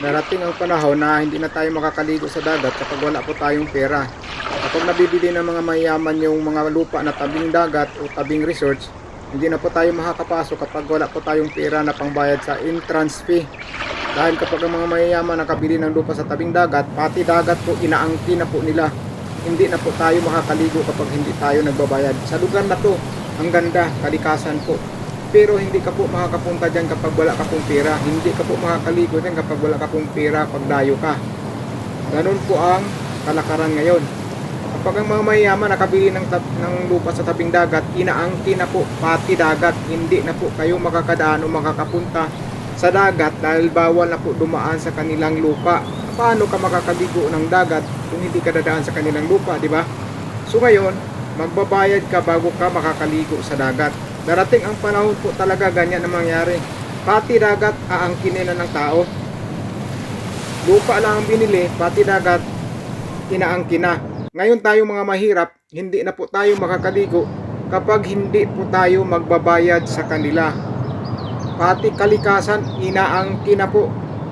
darating ang panahon na hindi na tayo makakaligo sa dagat kapag wala po tayong pera. Kapag nabibili ng mga mayaman yung mga lupa na tabing dagat o tabing resorts, hindi na po tayo makakapasok kapag wala po tayong pera na pangbayad sa entrance fee. Dahil kapag ang mga mayayaman nakabili ng lupa sa tabing dagat, pati dagat po inaangkin na po nila. Hindi na po tayo makakaligo kapag hindi tayo nagbabayad. Sa lugar na to, ang ganda, kalikasan po. Pero hindi ka po makakapunta dyan kapag wala ka pong pera. Hindi ka po makakaligo dyan kapag wala ka pong pera pag layo ka. Ganun po ang kalakaran ngayon. Kapag ang mga mayayaman nakabili ng, tab- ng lupa sa tabing dagat, inaangkin na po pati dagat. Hindi na po kayo makakadaan o makakapunta sa dagat dahil bawal na po dumaan sa kanilang lupa. Paano ka makakaligo ng dagat kung hindi ka dadaan sa kanilang lupa, di ba? So ngayon, magbabayad ka bago ka makakaligo sa dagat. Darating ang panahon po talaga ganyan ang mangyari. Pati dagat aangkinin na ng tao. Lupa lang ang binili, pati dagat inaangkin na. Ngayon tayo mga mahirap, hindi na po tayo makakaligo kapag hindi po tayo magbabayad sa kanila. Pati kalikasan, inaangkin na po.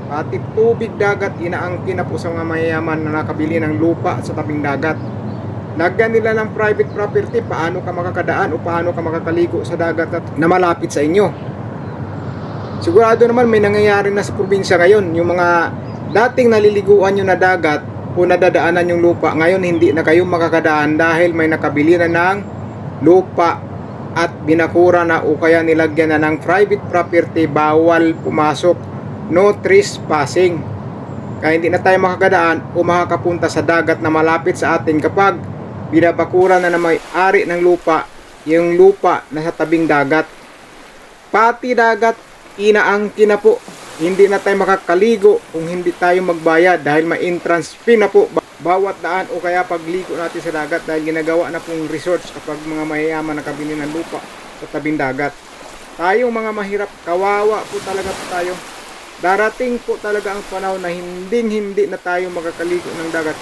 Pati tubig dagat, inaangkin na po sa mga mayayaman na nakabili ng lupa sa tabing dagat. Lagyan nila ng private property, paano ka makakadaan o paano ka makakaligo sa dagat at na malapit sa inyo. Sigurado naman may nangyayari na sa probinsya ngayon, yung mga dating naliliguan nyo na dagat o nadadaanan yung lupa, ngayon hindi na kayo makakadaan dahil may nakabili na ng lupa at binakura na o kaya nilagyan na ng private property, bawal pumasok, no trespassing. Kaya hindi na tayo makakadaan o makakapunta sa dagat na malapit sa atin kapag binabakura na na may-ari ng lupa yung lupa na sa tabing dagat. Pati dagat, inaangkin na po. Hindi na tayo makakaligo kung hindi tayo magbayad dahil may entrance fee na po ba- bawat daan o kaya pagligo natin sa dagat dahil ginagawa na pong resorts kapag mga mayayaman nakabili ng lupa sa tabing dagat. Tayong mga mahirap, kawawa po talaga po tayo. Darating po talaga ang panahon na hindi hindi na tayo makakaligo ng dagat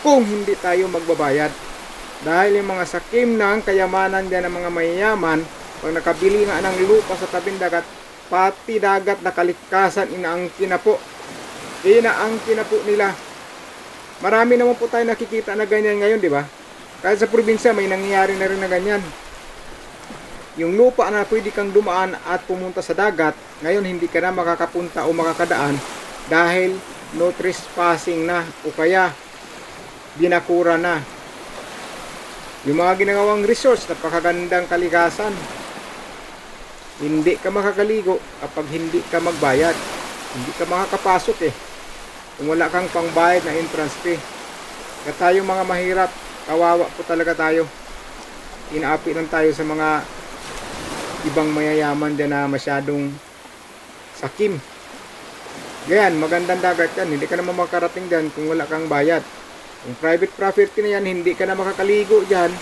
kung hindi tayo magbabayad. Dahil yung mga sakim ng kayamanan din ng mga mayayaman, pag nakabili nga ng lupa sa tabing dagat, pati dagat na kalikasan, inaangkin na po. Inaangkin na po nila. Marami naman po tayo nakikita na ganyan ngayon, di ba? Kahit sa probinsya, may nangyayari na rin na ganyan. Yung lupa na pwede kang dumaan at pumunta sa dagat, ngayon hindi ka na makakapunta o makakadaan dahil no trespassing na o kaya binakura na. Yung mga ginagawang resorts, napakagandang kalikasan. Hindi ka makakaligo kapag hindi ka magbayad. Hindi ka makakapasok eh. Kung wala kang pangbayad na entrance fee. Kaya tayong mga mahirap, kawawa po talaga tayo. Inaapi lang tayo sa mga ibang mayayaman dyan na masyadong sakim. Ganyan, magandang dagat yan. Hindi ka naman makarating dyan kung wala kang bayad. Kung private property na yan, hindi ka na makakaligo dyan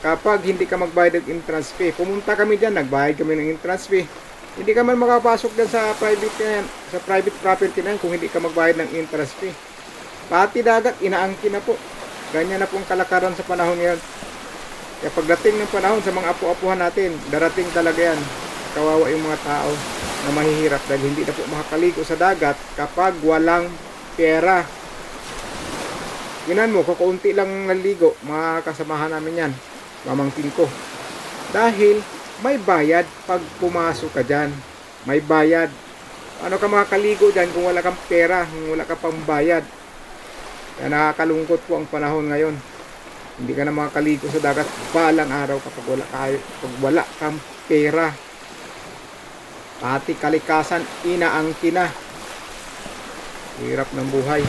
kapag hindi ka magbayad ng entrance fee. Pumunta kami dyan, nagbayad kami ng entrance fee. Hindi ka man makapasok dyan sa private na yan, sa private property na yan kung hindi ka magbayad ng entrance fee. Pati dagat, inaangkin na po. Ganyan na pong kalakaran sa panahon ngayon. Kaya pagdating ng panahon sa mga apo-apuhan natin, darating talaga yan. Kawawa yung mga tao na mahihirap dahil hindi na po makakaligo sa dagat kapag walang pera. Ginan mo, kakaunti lang naligo, mga namin yan, mamangkin ko. Dahil may bayad pag pumasok ka dyan. May bayad. Ano ka makakaligo dyan kung wala kang pera, kung wala ka pang bayad. Kaya nakakalungkot po ang panahon ngayon. Hindi ka na makakaligo sa dagat balang araw kapag wala, kayo, kapag wala kang pera. Pati kalikasan, inaangkin na. Hirap ng buhay.